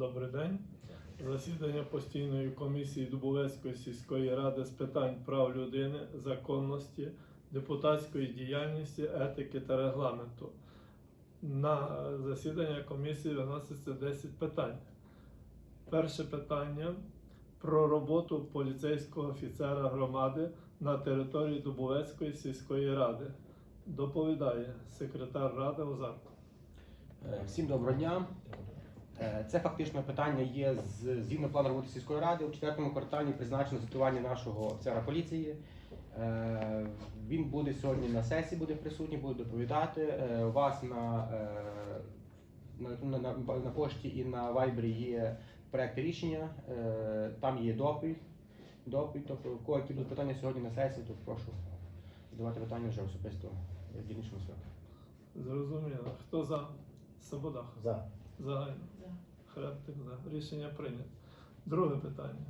Добрий день. Засідання постійної комісії Дубовецької сільської ради з питань прав людини, законності, депутатської діяльності, етики та регламенту. На засідання комісії виноситься 10 питань. Перше питання про роботу поліцейського офіцера громади на території Дубовецької сільської ради. Доповідає секретар ради Озарко. Е, Всім доброго дня. Е, Це фактично питання є з згідно плану роботи сільської ради. У четвертому кварталі призначено звітування нашого офіцера поліції. Е, Він буде сьогодні на сесії, буде присутній, буде доповідати. Е, У вас на, на, на, на, пошті і на вайбері є проект рішення. Там є доповідь. Доповідь, тобто, кого які будуть питання сьогодні на сесії, то прошу задавати питання вже особисто в дільничному святу. Зрозуміло. Хто за? Сабодах. За. Загально. Хребтик за. Рішення прийнято. Друге питання.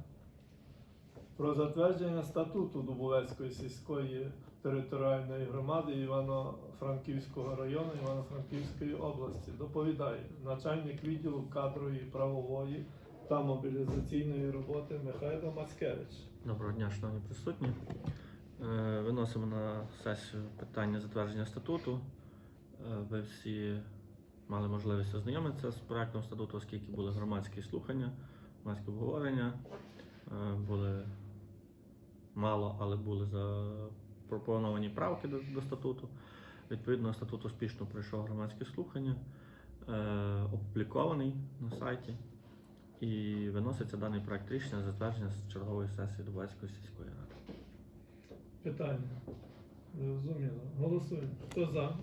Про затвердження статуту Дубовецької сільської територіальної громади Івано-Франківського району Івано-Франківської області. Доповідає начальник відділу кадрової, правової та мобілізаційної роботи Михайло Мацкевич. Доброго дня, шановні присутні. Е, Виносимо на сесію питання затвердження статуту. Е, Ви всі мали можливість ознайомитися з проектом статуту, оскільки були громадські слухання, громадські обговорення. Е, Були мало, але були запропоновані правки до, до статуту. Відповідно, статут успішно пройшов громадські слухання, е, опублікований на сайті. І виноситься даний проект рішення затвердження з чергової сесії Дубайської сільської ради. Питання. Зрозуміло. Голосуємо. Хто за?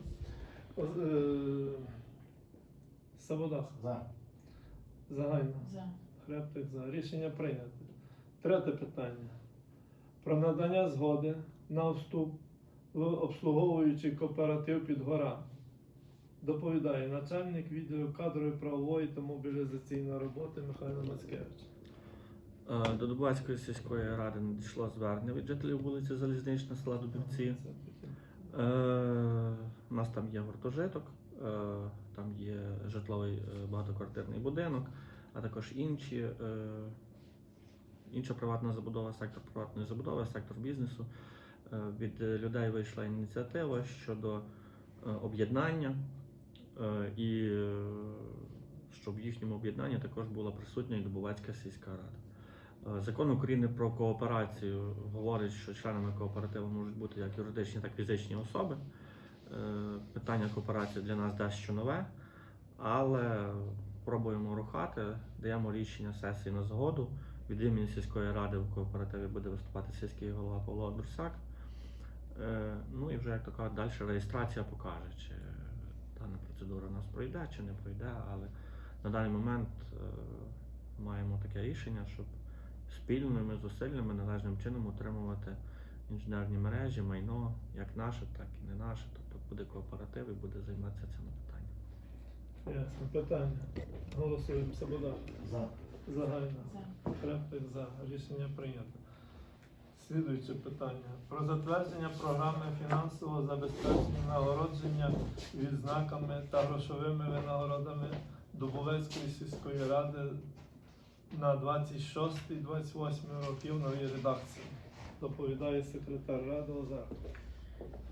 Е, За. Загально. За. Хребтик за. Рішення прийнято. Третє питання. Про надання згоди на вступ в обслуговуючий кооператив Підгора. Доповідає начальник відділу кадрової правової та мобілізаційної роботи Михайло Мацкевич. Е, До Дубайської сільської ради надійшло звернення від жителів вулиці Залізнична села Дубівці. Е, У нас там є гуртожиток, там є житловий е, багатоквартирний будинок, а також інші, е, інша приватна забудова, сектор приватної забудови, сектор бізнесу. Е, Від е, людей вийшла ініціатива щодо е, об'єднання е, і е, щоб в їхньому об'єднанні також була присутня і Дубовецька сільська рада. Е, Закон України про кооперацію говорить, що членами кооперативу можуть бути як юридичні, так і фізичні особи. Е, Питання кооперації для нас дещо нове, але пробуємо рухати, даємо рішення сесії на згоду. Від імені сільської ради в кооперативі буде виступати сільський голова Павло Дурсак. Е, Ну і вже як кажуть, далі реєстрація покаже, чи дана процедура у нас пройде, чи не пройде. Але на даний момент е, маємо таке рішення, щоб спільними зусиллями належним чином утримувати інженерні мережі, майно, як наше, так і не наше. Тобто буде кооператив і буде займатися цими питаннями. Ясно. Питання. Голосуємо. Сабодах. За. Загально. За. За. Рішення прийнято. Слідуюче питання. Про затвердження програми фінансового забезпечення нагородження відзнаками та грошовими винагородами Дубовецької сільської ради на 26-28 років новій редакції. Доповідає секретар ради Озар.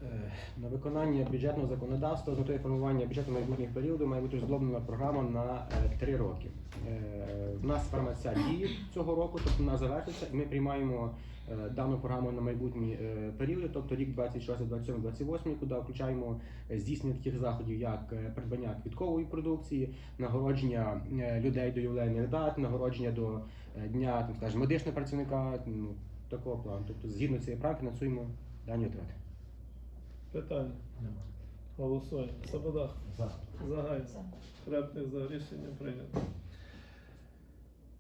Е, На виконання бюджетного законодавства з метою формування бюджету майбутніх періодів має бути розроблена програма на е, три роки. Е, В нас ця діє цього року, тобто вона завершиться, і ми приймаємо е, дану програму на майбутні е, періоди, тобто рік 26, 27, 28, куди включаємо е, здійснення таких заходів, як е, придбання квіткової продукції, нагородження е, людей до ювілейних дат, нагородження до е, дня там, скажімо, медичного працівника, ну, такого плану. Тобто, згідно цієї програми фінансуємо дані витрати. Питання. Голосуємо. Свобода За. Загально. За. Хребник за рішення прийнято.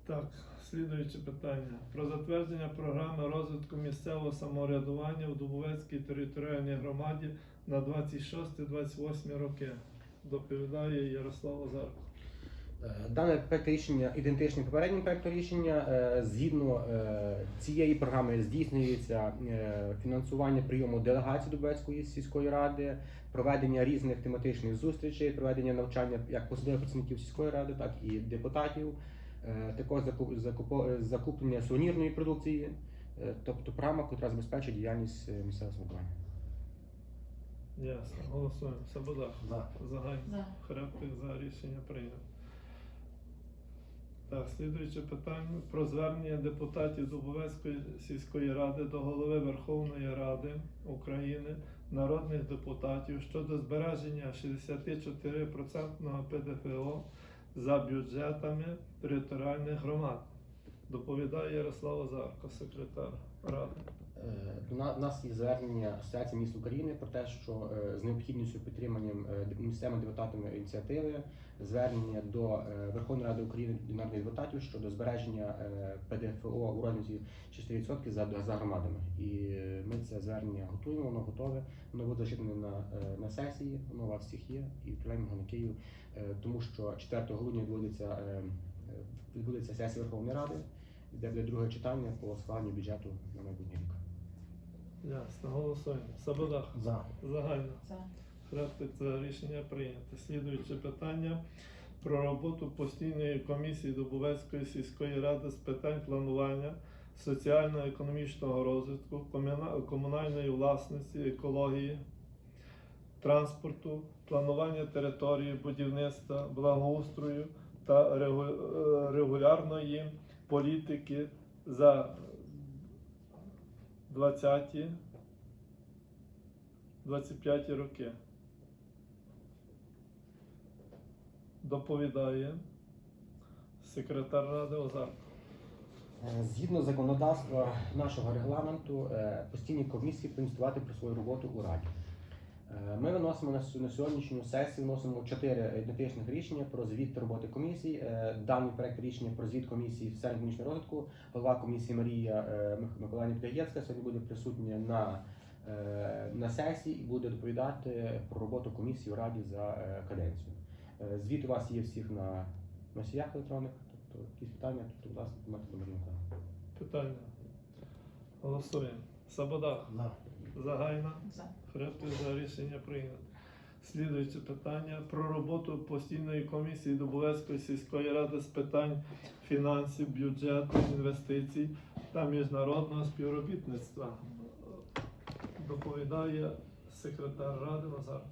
Так, слідуюче питання. Про затвердження програми розвитку місцевого самоврядування у Дубовецькій територіальній громаді на 26-28 роки. Доповідає Ярослав Озарко. Е, Дане проект рішення ідентичне попередньому проекту рішення. Е, Згідно е, цієї програми здійснюється фінансування прийому делегацій Дубецької сільської ради, проведення різних тематичних зустрічей, проведення навчання як посадових працівників сільської ради, так і депутатів. Також закуплення сувенірної продукції, тобто програма, яка забезпечує діяльність місцевого самоврядування. Ясно. Голосуємо. Сабодах. За. Загальна. За. Хребтик за рішення прийнято. Так, слідуюче питання про звернення депутатів Дубовецької сільської ради до голови Верховної Ради України, народних депутатів щодо збереження 64% ПДФО за бюджетами територіальних громад. Доповідає Ярослав Озарко, секретар ради. Е, У нас є звернення Асоціації міст України про те, що е, з необхідністю підтриманням е, місцевими депутатами ініціативи звернення до е, Верховної Ради України до народних депутатів щодо збереження е, ПДФО у розмірі 6% за, за громадами. І е, ми це звернення готуємо, воно готове, воно буде зачитане на, е, на сесії, воно у вас всіх є, і відправляємо його на Київ, е, тому що 4 грудня відбудеться, е, е, відбудеться сесія Верховної Ради, де буде друге читання по схваленню бюджету на майбутній рік. Ясно, голосуємо. Сабодах. За. Загально. За. Хрестик за рішення прийнято. Слідуюче питання про роботу постійної комісії Дубовецької сільської ради з питань планування соціально-економічного розвитку, комунальної власності, екології, транспорту, планування території, будівництва, благоустрою та е, регулярної політики за 20 25 роки. Доповідає секретар Ради Озарко. Е, Згідно законодавства нашого регламенту, е, постійні комісії повинні про свою роботу у Раді. Е, Ми виносимо на сьогоднішню сесію вносимо чотири ідентичних рішення про звіт роботи комісій. Е, Даний проект рішення про звіт комісії соціально економічного розвитку. Голова комісії Марія е, Миколаївна Підаєцька сьогодні буде присутня на, на сесії і буде доповідати про роботу комісії у Раді за каденцію. Звіт у вас є всіх на носіях електронних, тобто якісь питання, тобто, будь ласка, можете до Питання. Голосуємо. Сабодах. Загайна. За. Хребтик за рішення прийнято. Слідуюче питання про роботу постійної комісії Дубовецької сільської ради з питань фінансів, бюджету, інвестицій та міжнародного співробітництва. Доповідає секретар Ради Озарко.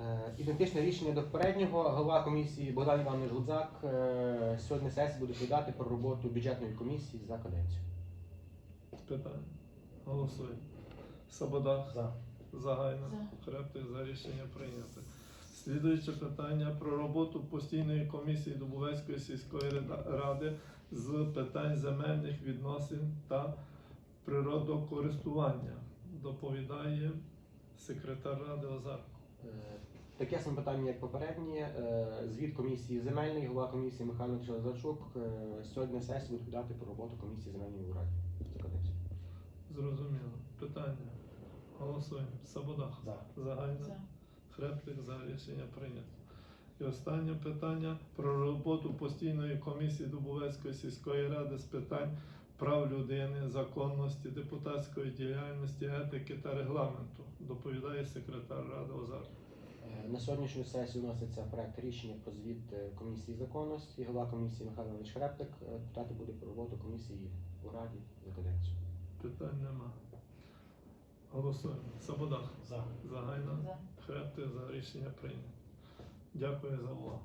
Е, Ідентичне рішення до попереднього. Голова комісії Богдан Іванович Гудзак е, сьогодні сесії буде відповідати про роботу бюджетної комісії за каденцію. Питання. Голосуємо. Сабодах. За. Загайна. За. Хребтик за рішення прийнято. Слідуюче питання про роботу постійної комісії Дубовецької сільської ради з питань земельних відносин та природокористування. Доповідає секретар ради Озарко. Е, Таке саме питання, як попереднє. Е, Звіт комісії земельної, голова комісії Михайло Лазарчук сьогодні на сесії буде відповідати про роботу комісії земельної у Раді. Зрозуміло. Питання. Голосуємо. Сабодах. За. Загайна. За. Хреплик за рішення прийнято. І останнє питання про роботу постійної комісії Дубовецької сільської ради з питань прав людини, законності, депутатської діяльності, етики та регламенту. Доповідає секретар Ради Озар. Е, На сьогоднішню сесію вноситься проект рішення про звіт е, комісії законності. Голова комісії Михайло Іванович Хрептик е, питати буде про роботу комісії у Раді за каденцію. Питань нема. Голосуємо. Сабодах. За. Загайна. За. Хребти за рішення прийнято. Дякую за увагу.